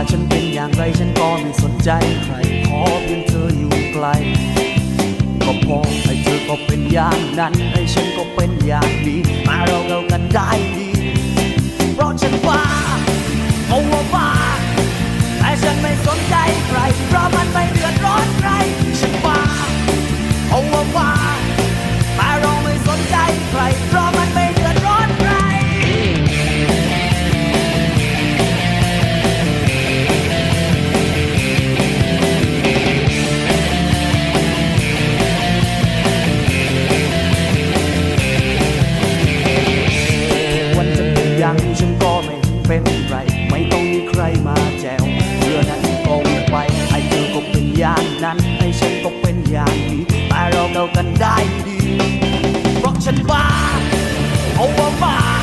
ว่าฉันเป็นอย่างไรฉันก็ไม่สนใจใครขอเพียงเธออยู่ไกล ก็พอให้เธอก็เป็นอย่างนั้นให้ฉันก็เป็นอย่างนี้มาเราเรา ยังฉันก็ไม่เป็นไร ไม่ต้องมีใครมาแจวเรื่อนั้นก็วิ่งไปให้เธอก็เป็นอย่างนั้นให้ฉันก็เป็นอย่างนี้แต่เราเรากันได้ดีเพราะฉันบ้าเอาว่าบ้า